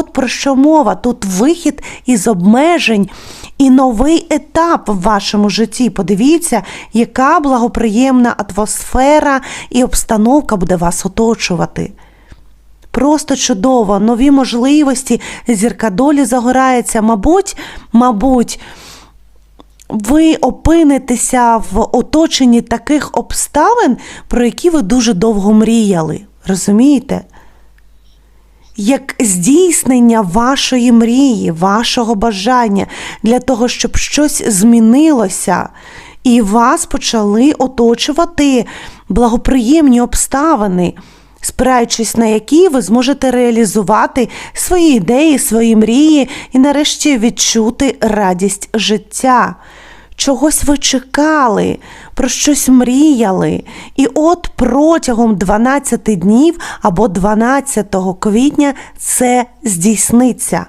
От про що мова? Тут вихід із обмежень і новий етап в вашому житті. Подивіться, яка благоприємна атмосфера і обстановка буде вас оточувати. Просто чудово, нові можливості, зірка долі загорається. Мабуть, мабуть, ви опинитеся в оточенні таких обставин, про які ви дуже довго мріяли. Розумієте? Як здійснення вашої мрії, вашого бажання для того, щоб щось змінилося, і вас почали оточувати благоприємні обставини, спираючись на які ви зможете реалізувати свої ідеї, свої мрії і нарешті відчути радість життя. Чогось ви чекали, про щось мріяли. І от протягом 12 днів або 12 квітня це здійсниться.